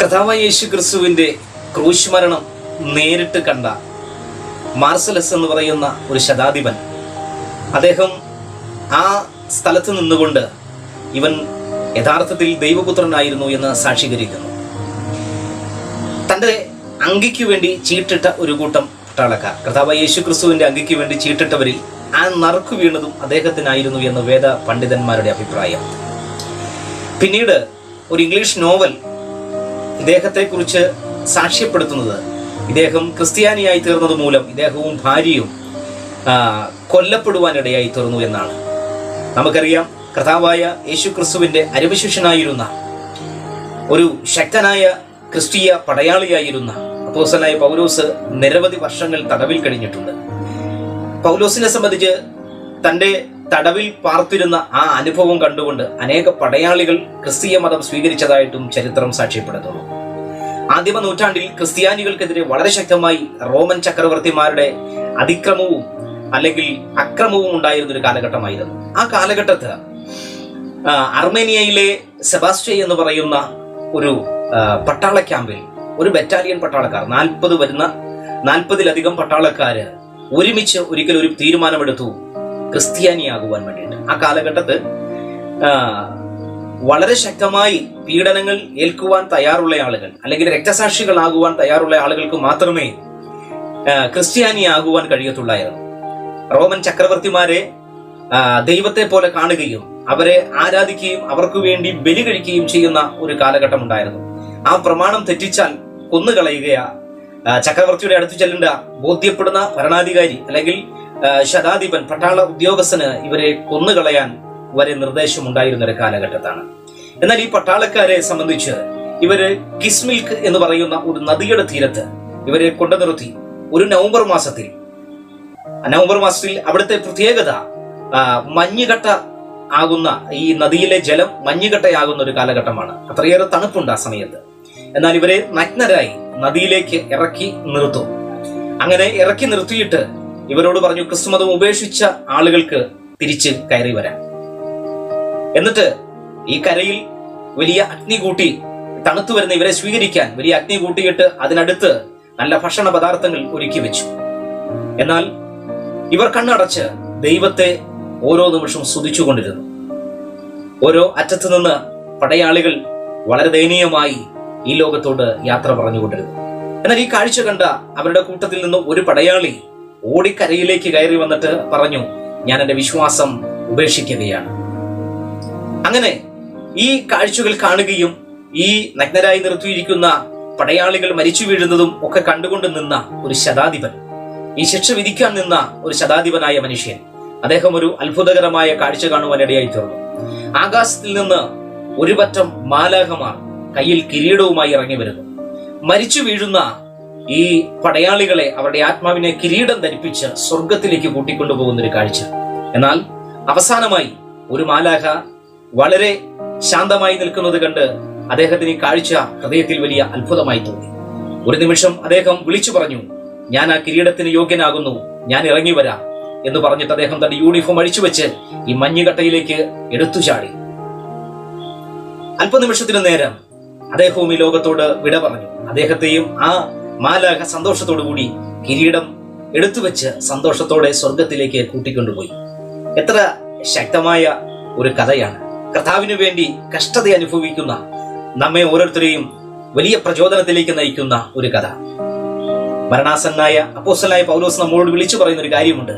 കഥാവായ യേശു ക്രിസ്തുവിന്റെ ക്രൂശ് മരണം നേരിട്ട് കണ്ട മാർസലസ് എന്ന് പറയുന്ന ഒരു ശതാധിപൻ. അദ്ദേഹം ആ സ്ഥലത്ത് നിന്നുകൊണ്ട് ഇവൻ യഥാർത്ഥത്തിൽ ദൈവപുത്രനായിരുന്നു എന്ന് സാക്ഷീകരിക്കുന്നു. തന്റെ അങ്കിക്ക് വേണ്ടി ചീട്ടിട്ട ഒരു കൂട്ടം പട്ടാളക്കാർ. കർത്താവ് യേശു ക്രിസ്തുവിന്റെ അങ്കിക്ക് വേണ്ടി ചീട്ടിട്ടവരിൽ ആ നറുക്ക് വീണതും അദ്ദേഹത്തിനായിരുന്നു എന്ന് വേദ പണ്ഡിതന്മാരുടെ അഭിപ്രായം. പിന്നീട് ഒരു ഇംഗ്ലീഷ് നോവൽ ഇദ്ദേഹത്തെക്കുറിച്ച് സാക്ഷ്യപ്പെടുത്തുന്നത് ഇദ്ദേഹം ക്രിസ്ത്യാനിയായി തീർന്നത് മൂലം ഇദ്ദേഹവും ഭാര്യയും കൊല്ലപ്പെടുവാനിടയായി തീർന്നു എന്നാണ്. നമുക്കറിയാം കർത്താവായ യേശു ക്രിസ്തുവിന്റെ അരവിശിഷ്യനായിരുന്ന ഒരു ശക്തനായ ക്രിസ്തീയ പടയാളിയായിരുന്ന അപ്പോസനായ പൗലോസ് നിരവധി വർഷങ്ങൾ തടവിൽ കഴിഞ്ഞിട്ടുണ്ട്. പൗലോസിനെ സംബന്ധിച്ച് തന്റെ തടവിൽ പാർത്തിരുന്ന ആ അനുഭവം കണ്ടുകൊണ്ട് അനേക പടയാളികൾ ക്രിസ്തീയ മതം സ്വീകരിച്ചതായിട്ടും ചരിത്രം സാക്ഷ്യപ്പെടുത്തുന്നു. ആദിമ നൂറ്റാണ്ടിൽ ക്രിസ്ത്യാനികൾക്കെതിരെ വളരെ ശക്തമായി റോമൻ ചക്രവർത്തിമാരുടെ അതിക്രമവും അല്ലെങ്കിൽ അക്രമവും ഉണ്ടായിരുന്ന ഒരു കാലഘട്ടമായിരുന്നു. ആ കാലഘട്ടത്ത് അർമേനിയയിലെ സെബാസ്റ്റ്യ എന്ന് പറയുന്ന ഒരു പട്ടാള ക്യാമ്പിൽ ഒരു ബറ്റാലിയൻ പട്ടാളക്കാർ നാൽപ്പത് വരുന്ന നാൽപ്പതിലധികം പട്ടാളക്കാര് ഒരുമിച്ച് ഒരിക്കൽ ഒരു തീരുമാനമെടുത്തു. ക്രിസ്ത്യാനിയാകുവാൻ വേണ്ടിയിട്ട്. ആ കാലഘട്ടത്ത് വളരെ ശക്തമായി പീഡനങ്ങൾ ഏൽക്കുവാൻ തയ്യാറുള്ള ആളുകൾ അല്ലെങ്കിൽ രക്തസാക്ഷികളാകുവാൻ തയ്യാറുള്ള ആളുകൾക്ക് മാത്രമേ ക്രിസ്ത്യാനിയാകുവാൻ കഴിയത്തുള്ളായിരുന്നു. റോമൻ ചക്രവർത്തിമാരെ ദൈവത്തെ പോലെ കാണുകയും അവരെ ആരാധിക്കുകയും അവർക്ക് വേണ്ടി ബലി കഴിക്കുകയും ചെയ്യുന്ന ഒരു കാലഘട്ടം ഉണ്ടായിരുന്നു ആ പ്രമാണം തെറ്റിച്ചാൽ കൊന്നുകളയുകയാ ചക്രവർത്തിയുടെ അടുത്ത് ചെല്ലേണ്ട ബോധ്യപ്പെടുന്ന ഭരണാധികാരി അല്ലെങ്കിൽ ശതാധിപൻ പട്ടാള ഉദ്യോഗസ്ഥന് ഇവരെ കൊന്നുകളയാൻ വരെ നിർദ്ദേശം ഉണ്ടായിരുന്ന ഒരു കാലഘട്ടത്താണ്. എന്നാൽ ഈ പട്ടാളക്കാരെ സംബന്ധിച്ച് ഇവർ കിസ്മിൽക്ക് എന്ന് പറയുന്ന ഒരു നദിയുടെ തീരത്ത് ഇവരെ കൊണ്ടു നിർത്തി ഒരു നവംബർ മാസത്തിൽ. നവംബർ മാസത്തിൽ അവിടുത്തെ പ്രത്യേകത മഞ്ഞുകട്ട ആകുന്ന ഈ നദിയിലെ ജലം മഞ്ഞുകട്ടയാകുന്ന ഒരു കാലഘട്ടമാണ്. അത്രയേറെ തണുപ്പുണ്ട് ആ സമയത്ത്. എന്നാൽ ഇവരെ നഗ്നരായി നദിയിലേക്ക് ഇറക്കി നിർത്തും. അങ്ങനെ ഇറക്കി നിർത്തിയിട്ട് ഇവരോട് പറഞ്ഞു ക്രിസ്തുമതം ഉപേക്ഷിച്ച ആളുകൾക്ക് തിരിച്ച് കയറി വരാം. എന്നിട്ട് ഈ കരയിൽ വലിയ അഗ്നി കൂട്ടി തണുത്തു വരുന്ന ഇവരെ സ്വീകരിക്കാൻ വലിയ അഗ്നി കൂട്ടിയിട്ട് അതിനടുത്ത് നല്ല ഭക്ഷണ പദാർത്ഥങ്ങൾ ഒരുക്കി വെച്ചു. എന്നാൽ ഇവർ കണ്ണടച്ച് ദൈവത്തെ ഓരോ നിമിഷവും സ്തുതിച്ചുകൊണ്ടിരുന്നു ഓരോ അറ്റത്തു നിന്ന് പടയാളികൾ വളരെ ദയനീയമായി ഈ ലോകത്തോട് യാത്ര പറഞ്ഞുകൊണ്ടിരുന്നു. എന്നാൽ ഈ കാഴ്ച കണ്ട അവരുടെ കൂട്ടത്തിൽ നിന്ന് ഒരു പടയാളി ഓടിക്കരയിലേക്ക് കയറി വന്നിട്ട് പറഞ്ഞു ഞാൻ എന്റെ വിശ്വാസം ഉപേക്ഷിക്കുകയാണ്. അങ്ങനെ ഈ കാഴ്ചകൾ കാണുകയും ഈ നഗ്നരായി നിർത്തിയിരിക്കുന്ന പടയാളികൾ മരിച്ചു വീഴുന്നതും ഒക്കെ കണ്ടുകൊണ്ട് നിന്ന ഒരു ശതാധിപൻ ഈ ശിക്ഷ വിധിക്കാൻ നിന്ന ഒരു ശതാധിപനായ മനുഷ്യൻ. അദ്ദേഹം ഒരു അത്ഭുതകരമായ കാഴ്ച കാണുവാനിടയായി തീർന്നു. ആകാശത്തിൽ നിന്ന് ഒരു പറ്റം മാലാഹമാർ കയ്യിൽ കിരീടവുമായി ഇറങ്ങി വരുന്നു. മരിച്ചു വീഴുന്ന ഈ പടയാളികളെ അവരുടെ ആത്മാവിനെ കിരീടം ധരിപ്പിച്ച് സ്വർഗത്തിലേക്ക് കൂട്ടിക്കൊണ്ടുപോകുന്ന ഒരു കാഴ്ച. എന്നാൽ അവസാനമായി ഒരു മാലാഹ വളരെ ശാന്തമായി നിൽക്കുന്നത് കണ്ട് അദ്ദേഹത്തിന് ഈ കാഴ്ച ഹൃദയത്തിൽ വലിയ അത്ഭുതമായി തോന്നി. ഒരു നിമിഷം അദ്ദേഹം വിളിച്ചു പറഞ്ഞു ഞാൻ ആ കിരീടത്തിന് യോഗ്യനാകുന്നു. ഞാൻ ഇറങ്ങി വരാം എന്ന് പറഞ്ഞിട്ട് അദ്ദേഹം തന്റെ യൂണിഫോം അഴിച്ചുവെച്ച് ഈ മഞ്ഞുകട്ടയിലേക്ക് എടുത്തു ചാടി. അല്പനിമിഷത്തിന് നേരം അദ്ദേഹവും ഈ ലോകത്തോട് വിട പറഞ്ഞു. അദ്ദേഹത്തെയും ആ മാലാഖ സന്തോഷത്തോടു കൂടി കിരീടം എടുത്തുവെച്ച് സന്തോഷത്തോടെ സ്വർഗത്തിലേക്ക് കൂട്ടിക്കൊണ്ടുപോയി. എത്ര ശക്തമായ ഒരു കഥയാണ്. കർത്താവിനു വേണ്ടി കഷ്ടത അനുഭവിക്കുന്ന നമ്മെ ഓരോരുത്തരെയും വലിയ പ്രചോദനത്തിലേക്ക് നയിക്കുന്ന ഒരു കഥ. മരണാസന്നായ അപ്പോസനായ പൗലോസ് നമ്മളോട് വിളിച്ചു പറയുന്ന ഒരു കാര്യമുണ്ട്.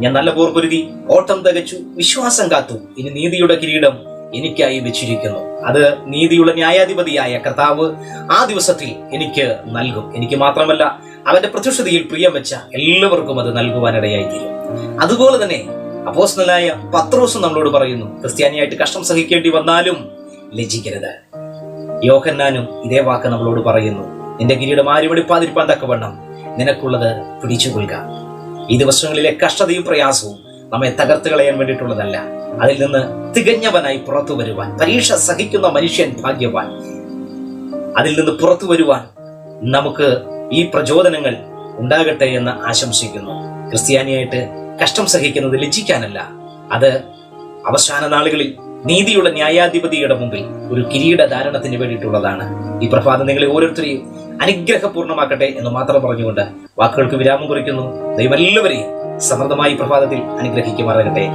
ഞാൻ നല്ല പോർപ്പൊരുതി ഓട്ടം തികച്ചു വിശ്വാസം കാത്തു. ഇനി നീതിയുടെ കിരീടം എനിക്കായി വെച്ചിരിക്കുന്നു. അത് നീതിയുള്ള ന്യായാധിപതിയായ കർത്താവ് ആ ദിവസത്തിൽ എനിക്ക് നൽകും. എനിക്ക് മാത്രമല്ല അവന്റെ പ്രത്യക്ഷതയിൽ പ്രിയം വെച്ച എല്ലാവർക്കും അത് നൽകുവാനിടയായി തീരും അതുപോലെ തന്നെ അപ്പോസ്തലായ പത്രോസ് നമ്മളോട് പറയുന്നു ക്രിസ്ത്യാനിയായിട്ട് കഷ്ടം സഹിക്കേണ്ടി വന്നാലും ലജ്ജിക്കരുത്. യോഹന്നാനും ഇതേ വാക്ക് നമ്മളോട് പറയുന്നു നിന്റെ കിരീടം ആരും എടുപ്പാതിരിപ്പാൻ തക്കവണ്ണം നിനക്കുള്ളത് പിടിച്ചുകൊള്ളുക. ഈ ദിവസങ്ങളിലെ കഷ്ടതയും പ്രയാസവും നമ്മെ തകർത്ത് കളയാൻ വേണ്ടിയിട്ടുള്ളതല്ല. അതിൽ നിന്ന് തികഞ്ഞവനായി പുറത്തു വരുവാൻ പരീക്ഷ സഹിക്കുന്ന മനുഷ്യൻ ഭാഗ്യവാൻ. അതിൽ നിന്ന് പുറത്തു വരുവാൻ നമുക്ക് ഈ പ്രചോദനങ്ങൾ ഉണ്ടാകട്ടെ എന്ന് ആശംസിക്കുന്നു. ക്രിസ്ത്യാനിയായിട്ട് കഷ്ടം സഹിക്കുന്നത് ലജ്ജിക്കാനല്ല. അത് അവസാന നാളുകളിൽ നീതിയുള്ള ന്യായാധിപതിയുടെ മുമ്പിൽ ഒരു കിരീട ധാരണത്തിന് വേണ്ടിയിട്ടുള്ളതാണ്. ഈ പ്രഭാതം നിങ്ങളെ ഓരോരുത്തരെയും അനുഗ്രഹപൂർണമാക്കട്ടെ എന്ന് മാത്രം പറഞ്ഞുകൊണ്ട് വാക്കുകൾക്ക് വിരാമം കുറിക്കുന്നു. ദൈവം എല്ലാവരെയും സമൃദ്ധമായി പ്രഭാതത്തിൽ അനുഗ്രഹിക്കുമാറാകട്ടെ.